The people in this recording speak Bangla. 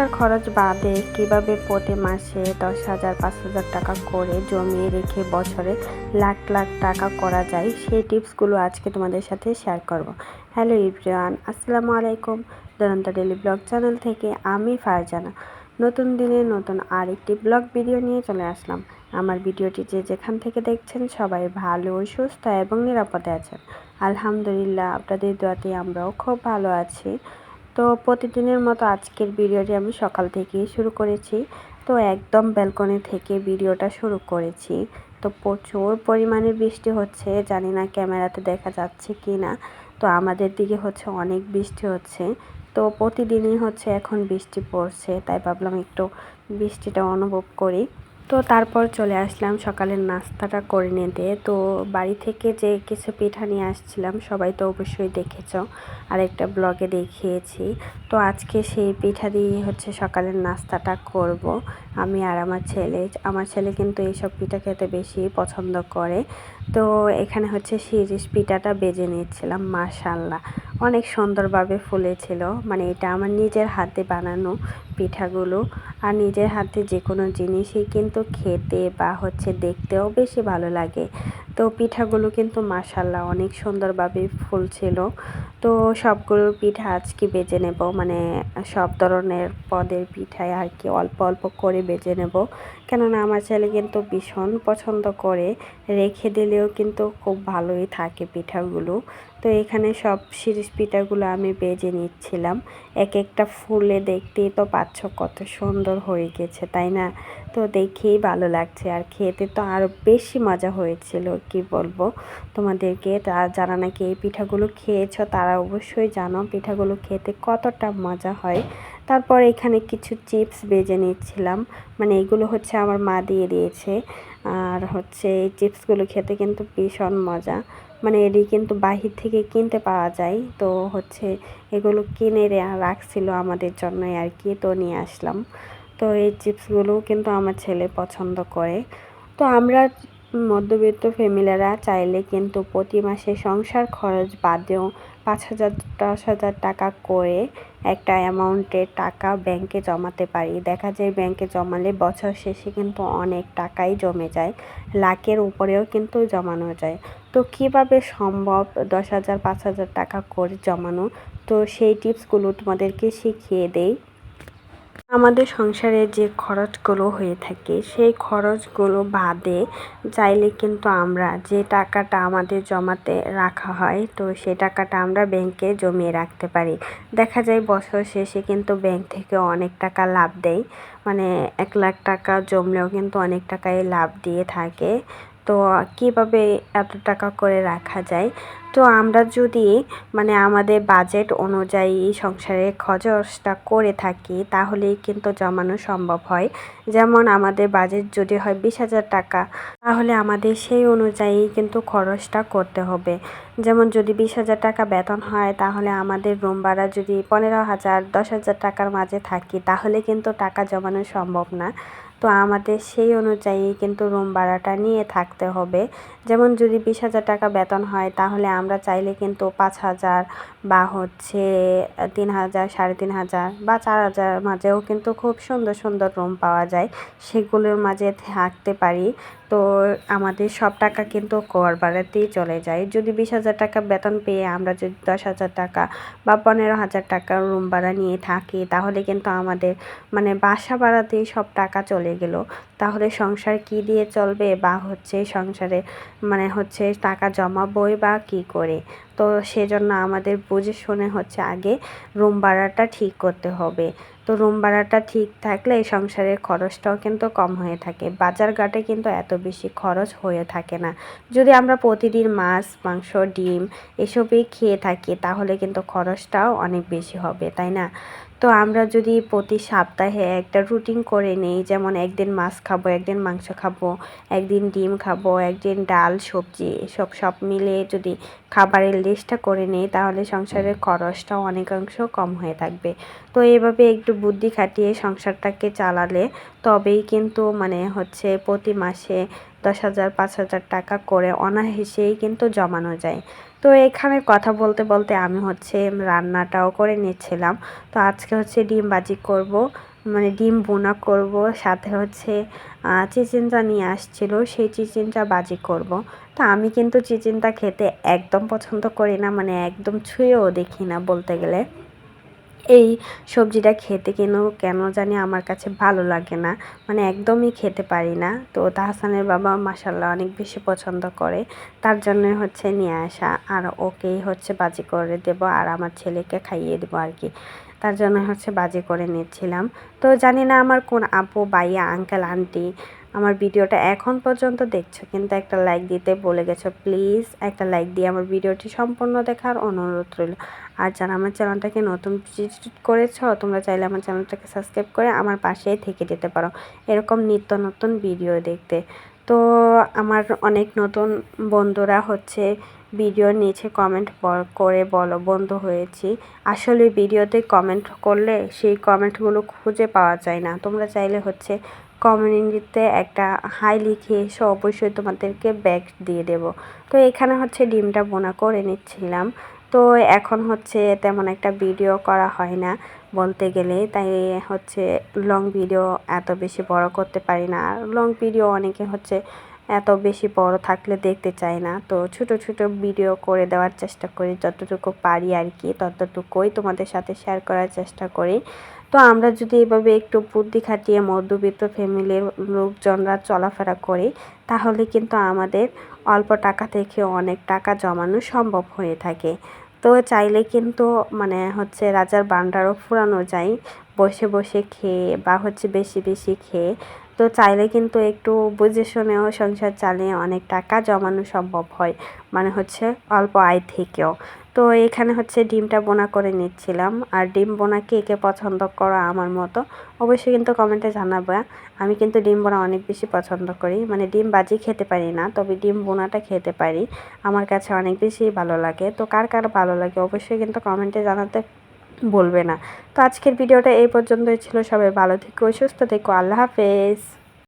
সংসার খরচ বাদে কীভাবে প্রতি মাসে দশ হাজার, পাঁচ হাজার টাকা করে জমিয়ে রেখে বছরে লাখ লাখ টাকা করা যায়, সেই টিপসগুলো আজকে তোমাদের সাথে শেয়ার করব। হ্যালো ইব্রান আসসালামু আলাইকুম। দুরন্ত ডেলি ব্লগ চ্যানেল থেকে আমি ফারজানা। নতুন দিনে নতুন আরেকটি ব্লগ ভিডিও নিয়ে চলে আসলাম। আমার ভিডিওটি যে যেখান থেকে দেখছেন সবাই ভালো, সুস্থ এবং নিরাপদে আছেন। আলহামদুলিল্লাহ, আপনাদের দোয়াতে আমরাও খুব ভালো আছি। তো প্রতিদিনের মতো আজকের ভিডিওটি আমি সকাল থেকেই শুরু করেছি। তো একদম ব্যালকনি থেকে ভিডিওটা শুরু করেছি। তো প্রচুর পরিমাণে বৃষ্টি হচ্ছে, জানি না ক্যামেরাতে দেখা যাচ্ছে কি না তো আমাদের দিকে হচ্ছে অনেক বৃষ্টি হচ্ছে। তো প্রতিদিনই হচ্ছে এখন বৃষ্টি পড়ছে, তাই ভাবলাম একটু বৃষ্টিটা অনুভব করি। তো তারপর চলে আসলাম, সকালের নাস্তাটা করে নিতে। তো বাড়ি থেকে যে কিছু পিঠা নিয়ে আসছিলাম, সবাই তো অবশ্যই দেখেছ আর একটা ব্লগে দেখিয়েছি। তো আজকে সেই পিঠা দিয়ে হচ্ছে সকালের নাস্তাটা করব আমি আর আমার ছেলে। আমার ছেলে কিন্তু এইসব পিঠা খেতে বেশি পছন্দ করে। তো এখানে হচ্ছে শিরিষ পিঠাটা বেজে নিচ্ছিলাম মাশাল্লাহ অনেক সুন্দরভাবে ফুলেছিল মানে এটা আমার নিজের হাতে বানানো পিঠাগুলো আর নিজের হাতে যে কোনো জিনিসই কিন্তু খেতে বা হচ্ছে দেখতেও বেশি ভালো লাগে। তো পিঠাগুলো কিন্তু মাসাল্লাহ অনেক সুন্দরভাবে ফুলছিল। তো সবগুলো পিঠা আজকে বেজে নেব। মানে সব ধরনের পদের পিঠায় আর কি অল্প অল্প করে বেজে নেব। কেননা আমার ছেলে কিন্তু ভীষণ পছন্দ করে। রেখে দিলেও কিন্তু খুব ভালোই থাকে পিঠাগুলো। তো এখানে সব শিরিষ পিঠাগুলো আমি বেজে নিচ্ছিলাম। এক একটা ফুলে দেখতেই তো পাচ্ছ কত সুন্দর হয়ে গেছে, তাই না? তো দেখেই ভালো লাগছে। আর খেতে তো আরও বেশি মজা হয়েছিল, কি বলব? তোমাদেরকে যারা নাকি এই পিঠাগুলো খেয়েছ, তারা অবশ্যই জানো পিঠাগুলো খেতে কতটা মজা হয়। তারপর এখানে কিছু চিপস বেজে নিচ্ছিলাম। মানে এগুলো হচ্ছে আমার মা দিয়ে দিয়েছে। আর হচ্ছে এই চিপসগুলো খেতে কিন্তু ভীষণ মজা। মানে এটি কিন্তু বাহির থেকে কিনতে পাওয়া যায়। তো হচ্ছে এগুলো কিনে রাখছিল আমাদের জন্যই আর কি, তো নিয়ে আসলাম। তো এই চিপসগুলোও কিন্তু আমার ছেলে পছন্দ করে। তো আমরা মধ্যবিত্ত ফ্যামিলিরা চাইলে কিন্তু প্রতি মাসে সংসার খরচ বাদেও পাঁচ হাজার, দশ হাজার টাকা করে একটা অ্যামাউন্টের টাকা ব্যাংকে জমাতে পারি। দেখা যায় ব্যাংকে জমালে বছর শেষে কিন্তু অনেক টাকাই জমে যায়, লাখের উপরেও কিন্তু জমানো যায়। তো কীভাবে সম্ভব দশ হাজার, পাঁচ হাজার টাকা করে জমানো? তো সেই টিপসগুলো তোমাদেরকে শিখিয়ে দেই। আমাদের সংসারে যে খরচগুলো হয়ে থাকে, সেই খরচগুলো বাদে চাইলে কিন্তু আমরা যে টাকাটা আমাদের জমাতে রাখা হয়, তো সেই টাকাটা আমরা ব্যাংকে জমিয়ে রাখতে পারি। দেখা যায় বছর শেষে কিন্তু ব্যাংক থেকে অনেক টাকা লাভ দেয়। মানে এক লাখ টাকা জমলেও কিন্তু অনেক টাকাই লাভ দিয়ে থাকে। তো কীভাবে এত টাকা করে রাখা যায়? তো আমরা যদি মানে আমাদের বাজেট অনুযায়ী সংসারে খরচটা করে থাকি, তাহলেই কিন্তু জমানো সম্ভব হয়। যেমন আমাদের বাজেট যদি হয় বিশ হাজার টাকা, তাহলে আমাদের সেই অনুযায়ী কিন্তু খরচটা করতে হবে। যেমন যদি বিশ হাজার টাকা বেতন হয়, তাহলে আমাদের রুম ভাড়া যদি পনেরো হাজার, দশ হাজার টাকার মাঝে থাকি, তাহলে কিন্তু টাকা জমানো সম্ভব না। তো আমাদের সেই অনুযায়ী কিন্তু রুম ভাড়াটা নিয়ে থাকতে হবে। যেমন যদি বিশ হাজার টাকা বেতন হয়, তাহলে আমরা চাইলে কিন্তু পাঁচ হাজার বা হচ্ছে তিন হাজার, সাড়ে তিন হাজার বা চার হাজার মাঝেও কিন্তু খুব সুন্দর সুন্দর রুম পাওয়া যায়। সেগুলোর মাঝে থাকতে পারি। তো আমাদের সব টাকা কিন্তু কর বাড়াতেই চলে যায়। যদি বিশ হাজার টাকা বেতন পেয়ে আমরা যদি দশ হাজার টাকা বা পনেরো হাজার টাকা রুম ভাড়া নিয়ে থাকি, তাহলে কিন্তু আমাদের মানে বাসা ভাড়াতেই সব টাকা চলে গেল। তাহলে সংসার কি দিয়ে চলবে বা হচ্ছে সংসারে মানে হচ্ছে টাকা জমাবই বা কি করে? তো সেজন্য আমাদের বুঝে শুনে হচ্ছে আগে রুম ভাড়াটা ঠিক করতে হবে। তো রুম ভাড়াটা ঠিক থাকলে এই সংসারের খরচটাও কিন্তু কম হয়ে থাকে। বাজার ঘাটে কিন্তু এত বেশি খরচ হয়ে থাকে না। যদি আমরা প্রতিদিন মাছ, মাংস, ডিম এসবই খেয়ে থাকি তাহলে কিন্তু খরচটাও অনেক বেশি হবে, তাই না? তো আমরা যদি প্রতি সপ্তাহে একটা রুটিন করে নিই, যেমন একদিন মাছ খাব, একদিন মাংস খাব, একদিন ডিম খাব, একদিন ডাল, সবজি, এসব সব মিলে যদি খাবারের লিস্টটা করে নিই, তাহলে সংসারের খরচটাও অনেকাংশ কম হয়ে থাকবে। তো এভাবে একটু বুদ্ধি খাটিয়ে সংসারটাকে চালালে তবেই কিন্তু মানে হচ্ছে প্রতি মাসে দশ হাজার, পাঁচ হাজার টাকা করে অনায়াসেই কিন্তু জমানো যায়। তো এখানে কথা বলতে বলতে আমি হচ্ছে রান্নাটাও করে নিচ্ছিলাম। তো আজকে হচ্ছে ডিম বাজি করব। মানে ডিম বোনা করব, সাথে হচ্ছে চিচিনটা নিয়ে আসছিল, সেই চিচিনটা বাজি করব। তো আমি কিন্তু চিচিনটা খেতে একদম পছন্দ করি না মানে একদম ছুঁয়েও দেখি না বলতে গেলে। এই সবজিটা খেতে কেন কেন জানি আমার কাছে ভালো লাগে না। মানে একদমই খেতে পারি না। তো তাহসানের বাবা মাসাল্লাহ অনেক বেশি পছন্দ করে। তার জন্য হচ্ছে নিয়ে আসা। আর ওকেই হচ্ছে বাজি করে দেব আর আমার ছেলেকে খাইয়ে দেবো আর কি। তার জন্য হচ্ছে বাজি করে নিচ্ছিলাম। তো জানি না আমার কোন আপু বাইয়া আঙ্কেল আন্টি আমার ভিডিওটা এখন পর্যন্ত দেখছ, কিন্তু একটা লাইক দিতে বলে গেছো প্লিজ একটা লাইক দিয়ে আমার ভিডিওটি সম্পূর্ণ দেখার অনুরোধ রইল। আর যারা আমার চ্যানেলটাকে নতুন করেছ, তোমরা চাইলে আমার চ্যানেলটাকে সাবস্ক্রাইব করে আমার পাশেই থেকে যেতে পারো, এরকম নিত্য নতুন ভিডিও দেখতে। তো আমার অনেক নতুন বন্ধুরা হচ্ছে ভিডিওর নিচে কমেন্ট করে বলো, বন্ধু হয়েছি। আসলে ভিডিওতে কমেন্ট করলে সেই কমেন্টগুলো খুঁজে পাওয়া যায় না। তোমরা চাইলে হচ্ছে কমিউনিটিতে একটা হাই লিখে এসে, অবশ্যই তোমাদেরকে ব্যাগ দিয়ে দেব। তো এখানে হচ্ছে ডিমটা বোনা করে নিচ্ছিলাম। তো এখন হচ্ছে তেমন একটা ভিডিও করা হয় না বলতে গেলে। তাই হচ্ছে লং ভিডিও এত বেশি বড় করতে পারি না। লং ভিডিও অনেকে হচ্ছে এত বেশি বড় থাকলে দেখতে চাই না। তো ছোট ছোট ভিডিও করে দেওয়ার চেষ্টা করি। যতটুকু পারি আর কি, ততটুকুই তোমাদের সাথে শেয়ার করার চেষ্টা করি। তো আমরা যদি এভাবে একটু বুদ্ধি খাটিয়ে মধ্যবিত্ত ফ্যামিলির লোকজনরা চলাফেরা করি, তাহলে কিন্তু আমাদের অল্প টাকা থেকে অনেক টাকা জমানো সম্ভব হয়ে থাকে। তো চাইলে কিন্তু মানে হচ্ছে রাজার বান্ডারও ফুরানো যায়, বসে বসে খেয়ে বা হচ্ছে বেশি বেশি খেয়ে তো চাইলে কিন্তু একটু বুঝে শুনেও সংসার চালিয়ে অনেক টাকা জমানো সম্ভব হয়। মানে হচ্ছে অল্প আয় থেকেও। তো এখানে হচ্ছে ডিমটা বোনা করে নিচ্ছিলাম। আর ডিম বোনা কে কে পছন্দ করো আমার মতো অবশ্যই কিন্তু কমেন্টে জানাবে। আমি কিন্তু ডিম বোনা অনেক বেশি পছন্দ করি। মানে ডিম বাজি খেতে পারি না, তবে ডিম বোনাটা খেতে পারি। আমার কাছে অনেক বেশি ভালো লাগে। তো কার কার ভালো লাগে অবশ্যই কিন্তু কমেন্টে জানাতে বলবে না। তো আজকের ভিডিওটা এই পর্যন্তই ছিল। সবাই ভালো থেকো, সুস্থ থেকো। আল্লাহ হাফেজ।